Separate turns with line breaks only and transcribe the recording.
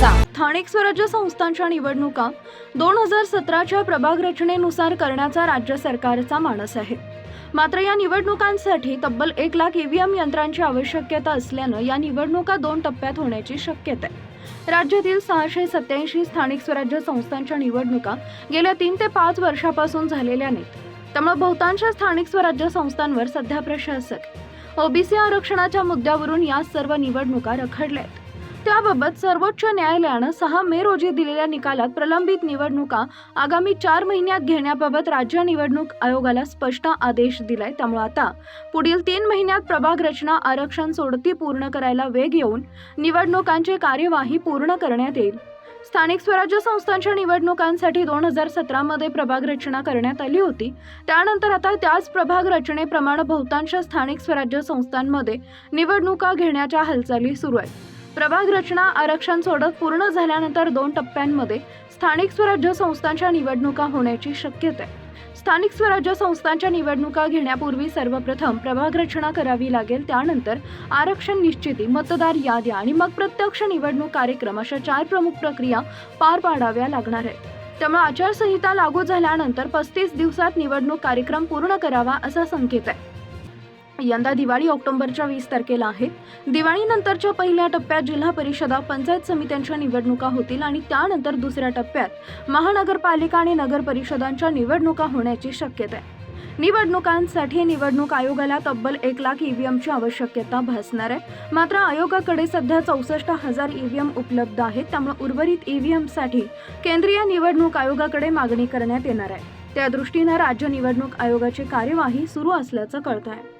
स्थानिक स्वराज्य संस्थांच्या निवडणुका दोन हजार सतराच्या प्रभाग रचनेनुसार करण्याचा राज्य सरकारचा मानस आहे. मात्र या निवडणुकांसाठी तब्बल एक लाख ईव्हीएम यंत्रांची आवश्यकता असल्यानं या निवडणुका दोन टप्प्यात होण्याची शक्यता आहे. राज्यातील सहाशे सत्याऐंशी स्थानिक स्वराज्य संस्थांच्या निवडणुका गेल्या तीन ते पाच वर्षापासून झालेल्या नाहीत. त्यामुळे बहुतांश स्थानिक स्वराज्य संस्थांवर सध्या प्रशासक ओबीसी आरक्षणाच्या मुद्द्यावरून या सर्व निवडणुका रखडल्या आहेत. त्याबाबत सर्वोच्च न्यायालयानं सहा मे रोजी दिलेल्या निकालात प्रलंबित निवडणुका आगामी चार महिन्यात घेण्याबाबत राज्य निवडणूक आयोगाला स्पष्ट आदेश दिलाय. त्यामुळे आता पुढील तीन महिन्यात प्रभाग रचना आरक्षण सोडती पूर्ण करायला वेग येऊन निवडणुकांची कार्यवाही पूर्ण करण्यात येईल. स्थानिक स्वराज्य संस्थांच्या निवडणुकांसाठी दोन हजार सतरामध्ये प्रभाग रचना करण्यात आली होती. त्यानंतर आता त्याच प्रभाग रचनेप्रमाणे बहुतांश स्थानिक स्वराज्य संस्थांमध्ये निवडणुका घेण्याच्या हालचाली सुरू आहेत. प्रभाग रचना आरक्षण सोडत पूर्ण झाल्यानंतर दोन टप्प्यांमध्ये स्थानिक स्वराज्य संस्थांच्या निवडणुका होण्याची शक्यता. आहे स्थानिक स्वराज्य संस्थांच्या निवडणुका घेण्यापूर्वी सर्वप्रथम प्रभाग रचना करावी लागेल. त्यानंतर आरक्षण निश्चिती मतदार याद्या आणि मग प्रत्यक्ष निवडणूक कार्यक्रम अशा चार प्रमुख प्रक्रिया पार पाडाव्या लागणार आहेत. त्यामुळे आचारसंहिता लागू झाल्यानंतर पस्तीस दिवसात निवडणूक कार्यक्रम पूर्ण करावा असा संकेत आहे. यंदा दिवाळी ऑक्टोबरच्या वीस तारखेला आहे. दिवाळीनंतरच्या पहिल्या टप्प्यात जिल्हा परिषदा पंचायत समित्यांच्या निवडणुका होतील आणि त्यानंतर दुसऱ्या टप्प्यात महानगरपालिका आणि नगर परिषदांच्या निवडणुका होण्याची शक्यता आहे. निवडणुकांसाठी निवडणूक आयोगाला तब्बल एक लाख ईव्हीएमची आवश्यकता भासणार आहे. मात्र आयोगाकडे सध्या चौसष्ट हजार ईव्हीएम उपलब्ध आहेत. त्यामुळे उर्वरित ईव्हीएमसाठी केंद्रीय निवडणूक आयोगाकडे मागणी करण्यात येणार आहे. त्या दृष्टीनं राज्य निवडणूक आयोगाची कार्यवाही सुरू असल्याचं कळत आहे